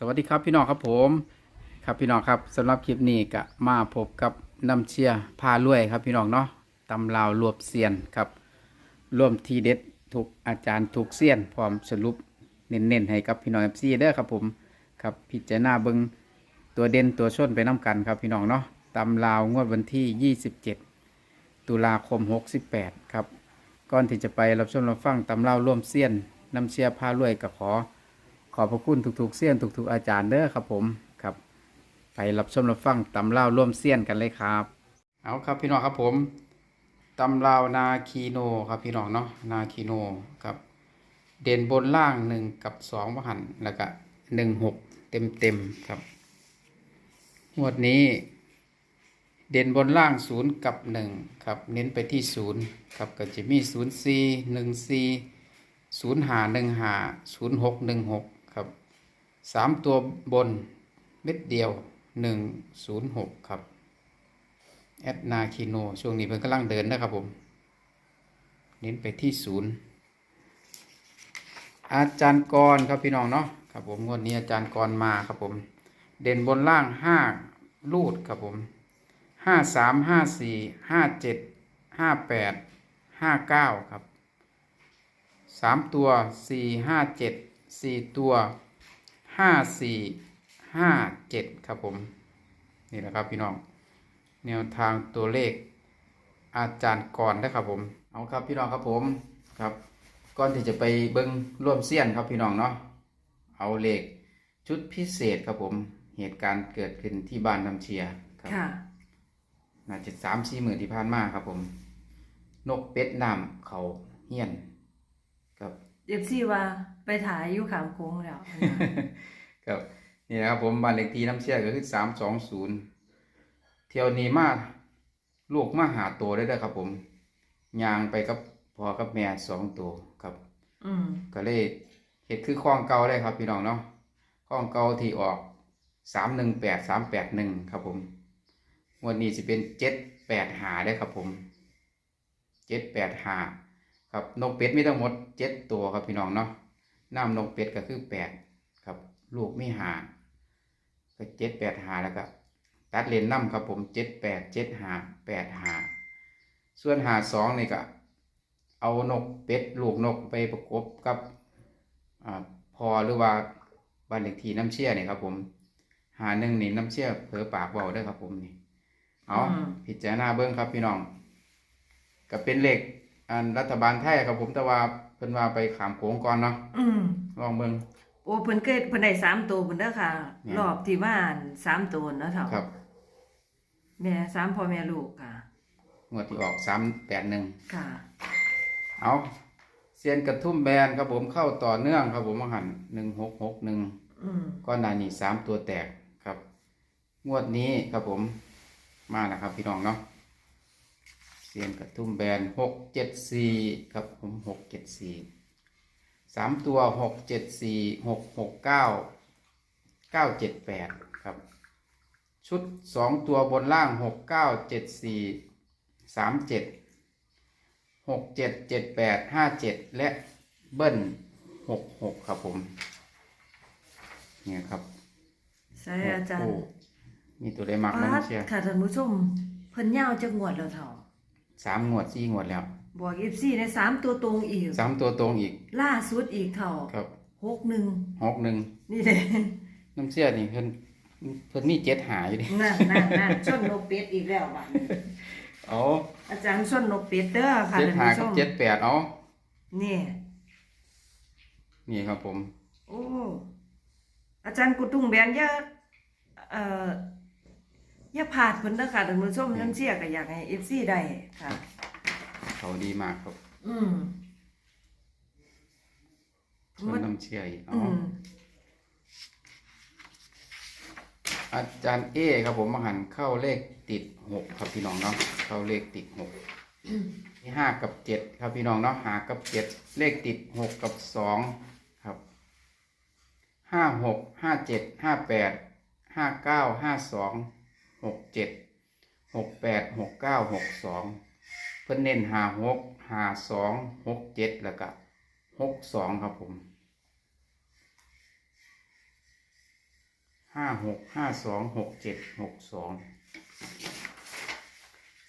สวัสดีครับพี่น้องครับผมครับพี่น้องครับสำหรับคลิปนี้ก็มาพบกับน้ำเชียร์พารวยครับพี่น้องเนาะตำลาวรวบเซียนครับร่วมทีเด็ดถูกอาจารย์ถูกเซียนพร้อมสรุปเน้นๆให้กับพี่น้องเอฟซีเด้อครับผมครับพิจารณาเบิงตัวเด่นตัวชนไปน้ากันครับพี่น้องเนาะตำลาวงวดวันที่ 27 ตุลาคม 68 ครับก่อนที่จะไปรับชมรับฟังตำลาวร่วมเซียนน้ำเชียร์พารวยก็ขอ ขอบพระคุณทุกๆเสี้ยนทุกๆอาจารย์เด้อครับผมครับ ไปรับชมรับฟังตำเล่าร่วมเสี้ยนกันเลยครับ เอาครับพี่น้องครับผมตำเล่านาคีโนครับพี่น้องเนาะนาคีโนครับ เด่นบนล่างหนึ่งกับสองมหันแล้วก็หนึ่งหกเต็มเต็มๆครับงวดนี้ เด่นบนล่างศูนย์กับหนึ่งครับ เน้นไปที่ศูนย์ครับก็จะมีศูนย์สี่หนึ่งสี่ศูนย์หาหนึ่งหาศูนย์หกหนึ่งหก สามตัวบนเม็ดเดียวหนึ่งศูนย์หกครับแอดนาคิโนช่วงนี้เพิ่งกำลังเดินนะครับผม เน้นไปที่ศูนย์อาจารย์กรครับพี่น้องเนาะครับผมงวดนี้อาจารย์กรมาครับผม เด่นบนล่างห้าลูดครับผมห้าสามห้าสี่ห้าเจ็ดห้าแปดห้าเก้าครับสามตัวสี่ห้าเจ็ดสี่ตัว ห้าสี่ห้าเจ็ดครับผม นี่แหละครับพี่น้อง แนวทางตัวเลขอาจารย์ก่อนนะครับผม เอาครับพี่น้องครับผมครับ ก่อนที่จะไปเบิ้งร่วมเสี้ยนครับพี่น้องเนาะ เอาเลขชุดพิเศษครับผม เหตุการณ์เกิดขึ้นที่บ้านน้ำเชียร์ครับค่ะน่าจะสามสี่หมื่นที่ผ่านมาครับผม นกเป็ดน้ำเขาเฮียนครับ เอฟซีว่าไปถ่ายอยู่ขามโค้งแล้วครับนี่นะครับผมบ้านเลขที่น้ำเชี่ยก็คือสามสองศูนย์เที่ยวนี้มาลูกมาหาตัวได้ด้วยครับ ผมยางไปกับพ่อกับแม่สองตัวครับ อืมก็เลยเห็ดคือคลองเก่าได้ครับ พี่น้องเนาะคลองเก่าที่ออกสามหนึ่งแปดสามแปดหนึ่งครับผมงวันนี้จะเป็นเจ็ดแปดหาได้ครับผมเจ็ดแปดหา ครับนกเป็ดมีทั้งหมดเจ็ดตัวครับพี่น้องเนาะน้ำนกเป็ดก็คือแปดครับ ลูกไม่หาก็เจ็ดแปดหาแล้วก็ตัดเลนน้ำครับผมเจ็ดแปดเจ็ดหาแปดหาส่วนหาสองนี่ก็เอานกเป็ดลูกนกไปประกบกับอาพอหรือว่าบ้านเลขที่น้ำเชี่ยนี่ครับผม หาหนึ่งนี่น้ำเชี่ยเผลอปากเบาได้อครับผมนี่เอาพิจารณาเบิ้งครับพี่น้องก็เป็นเลข อันรัฐบาลไทยครับผมแต่ว่าเป็นว่าไปขามโขงก่อนเนาะอืมลองเบิ้งโอ้เพิ่นเคยเพิ่นได้สามตัวเพิ่นเด้อค่ะ เนี่ย รอบที่บ้านสามตัวเนาะเถ่าครับแม่สามพ่อแม่ลูกค่ะ งวดที่ออกสามแปดหนึ่งค่ะ เอาเซียนกระทุ่มแบนครับผมเข้าต่อเนื่องครับผมมาหันหนึ่งหกหกหนึ่งอืมก้อนหนานี่สามตัวแตกครับ งวดนี้ครับผมมาแล้วครับพี่น้องเนาะ เสียนกระทุ่มแบนหกเจ็ดสี่ครับผมหกเจ็ดสี่สามตัวหกเจ็ดสี่หกหกเก้าเก้าเจ็ดแปดครับ ชุดสองตัวบนล่างหกเก้าเจ็ดสี่สามเจ็ดหกเจ็ดเจ็ดแปดห้าเจ็ดและเบิ้ลหกหกครับผม เนี่ยครับใช่อาจารย์โอ้มีตัวได้มักแล้วปาดเชียร์ค่ะท่านผู้ชม เพิ่นยาวจักงวดแล้วเถ่า สามงวดสี่งวดแล้วบอกเอฟซีในสามตัวตรงอีก สามตัวตรงอีก ล่าสุดอีกเถ่าครับหกหนึ่งหกหนึ่งนี่เด้น้ำเชียร์นี่เพิ่นเพิ่นมีเจ็ดหาอยู่ดินั่นนั่นนั่นชนนกเป็ดอีกแล้วบัดนี้เอาอาจารย์ชนนกเป็ดเด้อค่ะเจ็ดท่านหาผู้ชกับมเจ็ดแปดเอานี่นี่ครับผม โอ้อาจารย์กุตุ้งแบนอย่าเอ่อ อย่าพลาดเพิ่นเด้อค่ะท่านผู้ชมน้ำเชี่ยก็อยากให้ FC ได้ค่ะ เขาดีมากครับอืมชวนน้ำเชียร์อีกอืเอามอาจารย์เอครับผมมาหันเข้าเลขติดหกครับพี่น้องเนาะเข้าเลขติดหกที่ห้ากับเจ็ดครับพี่น้องเนาะหากับเจ็ดเลขติดหกกับสองครับห้าหกห้าเจ็ดห้าแปดห้าเก้าห้าสอง หกเจ็ดหกแปดหกเก้าหกสองเพิ่นเน้นหาหกหาสองหกเจ็ดแล้วก็หกสองครับผมห้าหกห้าสองหกเจ็ดหกสอง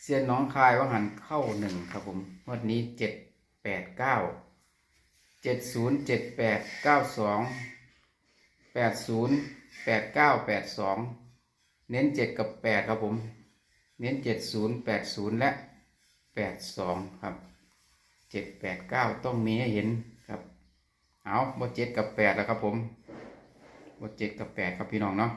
เซียนน้องคายว่าหันเข้าหนึ่งครับผมงวันนี้เจ็ดแปดเก้าเจ็ดศูนย์เจ็ดแปดเก้าสองแปดศูนย์แปดเก้าแปดสอง เน้นเจ็ดกับแปดครับผม เน้นเจ็ดศูนย์แปดศูนย์และแปดสองครับเจ็ดแปดเก้าต้องมีให้เห็นครับ เอาบทเจ็ดกับแปดแล้วครับผมบทเจ็ดกับแปดครับพี่น้องเนาะ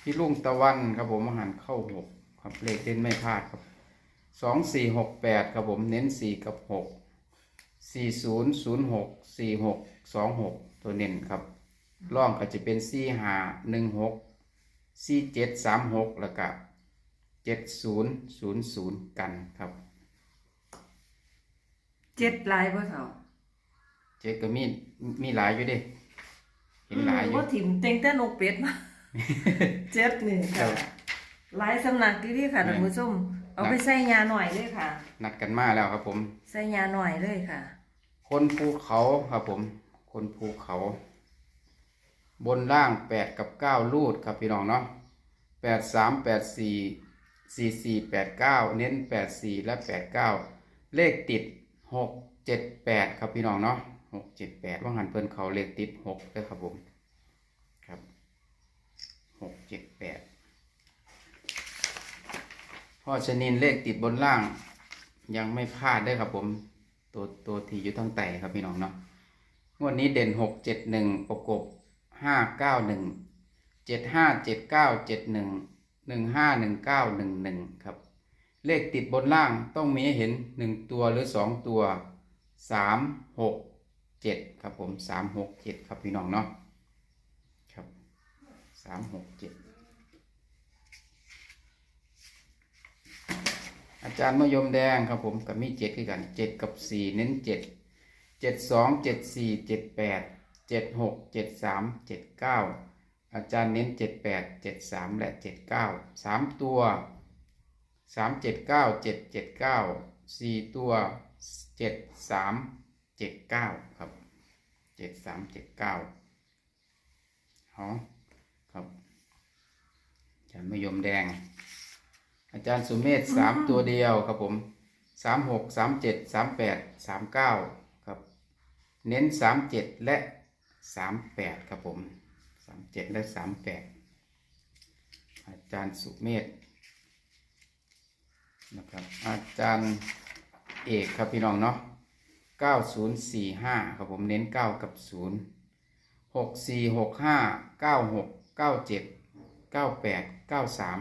พี่ลุงตะวันครับผมอาหารเข้าหกครับเลขเด่นไม่พลาดครับสองสี่หกแปดครับผมเน้นสี่กับหกสี่ศูนย์ศูนย์หกสี่หกสองหก ตัวเน้นครับร่องก็จะเป็นสี่ห้าหนึ่งหกสี่เจ็ดสามหกแล้วก็เจ็ดศูนย์ศูนย์ศูนย์กันครับเจ็ดลายบ่เท่าเจ๊ก็มีมีหลายอยู่เดิเห็นหลายอยู่ว่าถิ่มเต็งแต่นกเป็ดมาเจ็ดนี่ครัค่ะบหลายสำนักที่นี่ค่ะแม่ท่านผู้ชมเอาไปใส่ยาหน่อยเลยค่ะ นัดกันมาแล้วครับผม ใส่ยาหน่อยเลยค่ะ คนภูเขาครับผม คนภูเขา บนล่างแปดกับเก้ารูดครับพี่น้องเนาะแปดสามแปดสี่สี่สี่แปดเก้าเน้นแปดสี่และแปดเก้าเลขติดหกเจ็ดแปดครับพี่น้องเนาะหกเจ็ดแปดว่าหันเพิ่นเขาเลขติดหกเลยครับผมครับหกเจ็ดแปดพ่อชนินเลขติดบนล่างยังไม่พลาดเด้วยครับผม ตัวตัวที่อยู่ทั้งไตครับพี่น้องเนาะ งวดนี้เด่นหกเจ็ดหนึ่งประกบห้าเก้าหนึ่งเจ็ดห้าเจ็ดเก้าเจ็ดหนึ่งหนึ่งห้าหนึ่งเก้าหนึ่งหนึ่งครับ เลขติดบนล่างต้องมีให้เห็นหนึ่งตัวหรือสองตัวสามหกเจ็ดครับผมสามหกเจ็ดครับพี่น้องเนาะครับสามหกเจ็ดอาจารย์มะยมแดงครับผมกับมีเจ็ดคือกันเจ็ดกับสี่เน้นเจ็ด เจ็ดสองเจ็ดสี่เจ็ดแปดเจ็ดหกเจ็ดสามเจ็ดเก้าอาจารย์เน้นเจ็ดแปดเจ็ดสามและเจ็ดเก้าสามตัวสามเจ็ดเก้าเจ็ดเจ็ดเก้าสี่ตัวเจ็ดสามเจ็ดเก้าครับเจ็ดสามเจ็ดเก้าหอครับอาจารย์มะยมแดง อาจารย์สุเมธสามตัวเดียวครับผมสามหกสามเจ็ดสามแปดสามเก้า เน้นสามเจ็ดและสามแปดครับผมสามเจ็ดและสามแปดอาจารย์สุเมธนะครับอาจารย์เอกครับพี่น้องเนาะเก้าศูนย์สี่ห้าครับผมเน้นเก้ากับศูนย์หกสี่หกห้าเก้าหกเก้าเจ็ดเก้าแปดเก้าสาม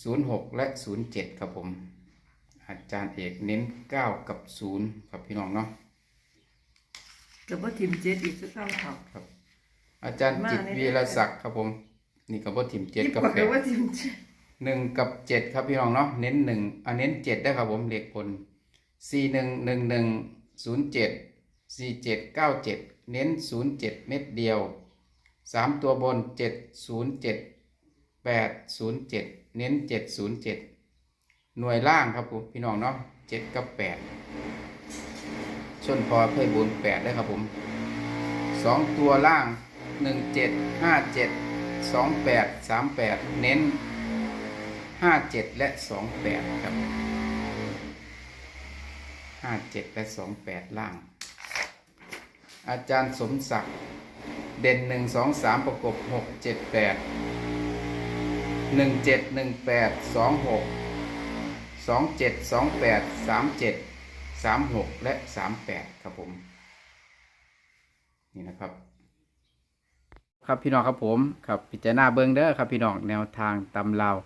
ศูนย์หกและศูนย์เจ็ดครับผม อาจารย์เอกเน้นเก้ากับศูนย์ครับพี่น้องเนาะ กับว่าถิ่มเจ็ดอีกสักครั้งค่ะครับอาจารย์จิตวีรศักดิ์ครับผม นี่กับบทิมเจ็ดที่กับบอกแปเลยดว่าถิ่มเจ็ดหนึ่งกับเจ็ดครับพี่น้องเนาะเน้นหนึ่งอะเน้นเจ็ดได้ครับผมเลขผลสี่หนึ่งหนึ่งหนึ่งศูนย์เจ็ดสี่เจ็ดเก้าเจ็ดเน้นศูนย์เจ็ดเม็ดเดียวสามตัวบนเจ็ดศูนย์เจ็ดแปดศูนย์เจ็ดเน้นเจ็ดศูนย์เจ็ดหน่วยล่างครับผมพี่น้องเนาะเจ็ดกับแปด ชนพอเพื่อบุญแปดได้ครับผมสองตัวล่างหนึ่งเจ็ดห้าเจ็ดสองแปดสามแปดเน้นห้าเจ็ดและสองแปดครับห้าเจ็ดและสองแปดล่าง อาจารย์สมศักดิ์เด่นหนึ่งสองสามประกบหกเจ็ดแปดหนึ่งเจ็ดหนึ่งแปดสองหกสองเจ็ดสองแปดสามเจ็ด สามหกและสามแปดครับผม นี่นะครับ ครับพี่น้องครับผมครับพิจารณาเบิงเด้อครับพี่น้องแนวทางตำราว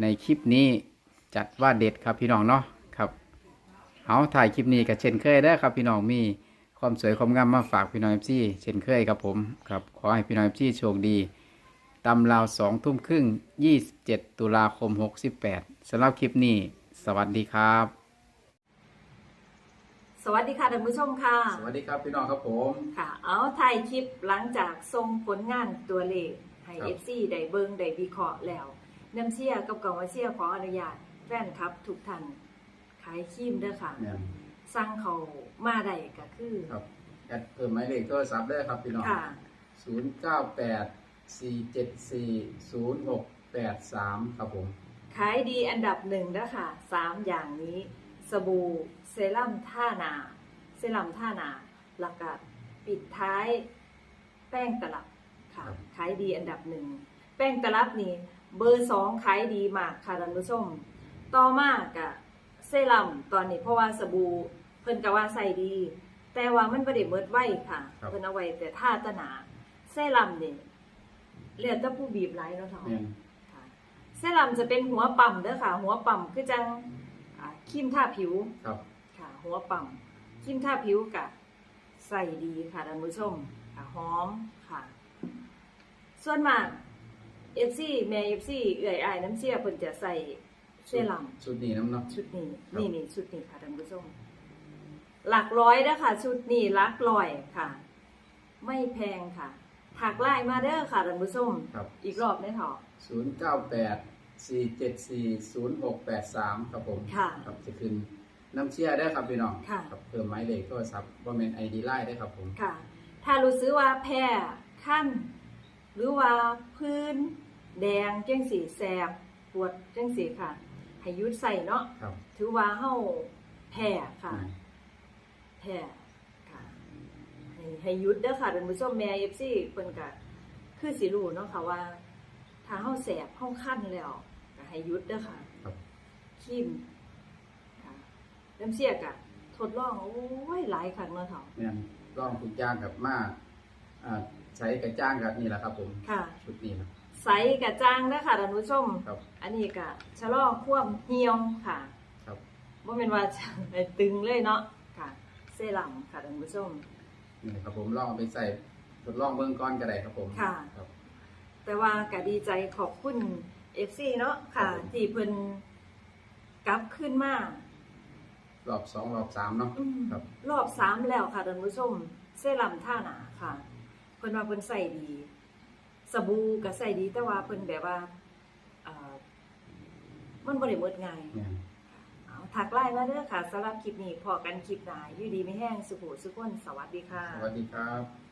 ในคลิปนี้จัดว่าเด็ดครับพี่น้องเนาะครับเอาถ่ายคลิปนี้กับเช่นเคยเด้ครับพี่น้องมีความสวยความงามมาฝากพี่น้องเอฟซีเช่นเคยครับผมครับขอให้พี่น้องเอฟซีโชคดีตำราวสองทุ่มครึ่งยี่สิบเจ็ดตุลาคมหกสิบแปดสำหรับคลิปนี้ สวัสดีครับ วัสดีค่ะท่านผู้ชมค่ะ สวัสดีครับพี่น้องครับผม ค่ะ เอาถ่ายคลิปหลังจากส่งผลงานตัวเลขให้ครับเอฟซีได้เบิงได้วิเคราะห์แล้วน้ำเชี่ยกับกองว่าเชี่ยขออนุญาตแฟนครับทุกท่านขายครีมเด้อค่ะเนี่ยสั่งเขามาได้ก็คือครับแอดเพิ่มหมายเลขโทรศัพท์ได้ครับพี่น้องค่ะศูนย์เก้าแปดสี่เจ็ดสี่ศูนย์หกแปดสามครับผม ขายดีอันดับหนึ่งนะค่ะสามอย่างนี้ สบู่เซรั่มท่านา เซรั่มท่านาหลักกปิดท้ายแป้งตลับค่ะขายดีอันดับหนึ่ง แป้งตลับนี่เบอร์สองขายดีมากค่ะท่านผู้ชม ต่อมากกะเซรั่มตอนนี้เพราะว่าสบู่เพิ่นก็ว่าใส่ดี แต่ว่ามันบ่ได้เมิดไว้ค่ะ เพิ่นเอาไว้แต่ท่าตะหนาเซรั่มนี่เรียกแต่ผู้บีบไหลเนาะเฒ่าแม่นค่ะเซรั่มจะเป็นหัวปั่มเด้อค่ะ หัวปั่มคือจังอ่า ครีมทาผิวครับ ค่ะหัวปั่มครีมทาผิวกะใส่ดีค่ะท่านผู้ชมค่ะหอมค่ะ ส่วนมาก FC แม่ FC เอื่อยอายน้ำเชี่ยเพิ่นจะใส่เซรั่มชุดนี้น้ำเนาะชุดนี้ครับ นี่นี่ชุดนี้ค่ะท่านผู้ชมหลักร้อยเด้อค่ะชุดนี้หลักร้อยค่ะ ไม่แพงค่ะถักไล่มาเด้อค่ะท่านผู้ชมครับ อีกรอบได้เถอะศูนย์เก้าแปด สี่เจ็ดสี่ศูนย์หกแปดสามครับผมค่ะ ครับจะขึ้นน้ำเชียได้ครับพี่น้องค่ะ ครับเพิ่มหมายเลขโทรศัพท์ว่าเป็นไอดีไลน์ได้ครับผม ค่ะ ถ้ารู้สึกว่าแพ้ขั้น หรือว่าพื้น แดงจังสีแสบปวดจังสีค่ะ ให้หยุดใส่เนาะ ครับถือว่าเฮาแพ้ค่ะอืมแพ้ค่ะ ให้ให้หยุดเด้อค่ะท่านผู้ชมแม่ FC เพิ่นก็คือสิรู้เนาะค่ะว่า ถ้าเฮาแสบเฮาคันแล้วก็ ให้หยุดเด้อค่ะครับคิมค่ะน้ำเสียกะทดลองโอ้ยหลายครั้งเนาะเฒ่าแม่นร่องทุกอย่างกับมาอ่าใช้กระจ้างกับนี่แหละครับ ผมค่ะ ชุดนี้นะ ใสกะจ้างเด้อค่ะท่านผู้ชม ครับ อันนี้กะชะลอความเหี่ยวค่ะครับบ่แม่นว่าจะไปตึงเลยเนาะค่ะ เซรั่มค่ะท่านผู้ชม นี่ครับผมลองเอาไปใส่ทดลองเบื้องก้อนก็ได้ครับผมค่ะ ครับ แต่ว่าก็ดีใจขอบคุณ FC เนาะค่ะ ครับผม ที่เพิ่นกลับขึ้นมารอบสองรอบสามเนาะ อืมครับ รอบสามแล้วค่ะท่านผู้ชมเซรั่มท่าหนาค่ะ เพิ่นว่าเพิ่นใส่ดีสบู่ก็ใส่ดีแต่ว่าเพิ่นแบบว่าเอ่อมันบ่ได้หมดง่าย เนี่ย เอาถักไลน์มาเด้อค่ะสำหรับคลิปนี้พอกันคลิปหน้าอยู่ดีไม่แห้งสุขสุขคนสวัสดีค่ะ สวัสดีครับ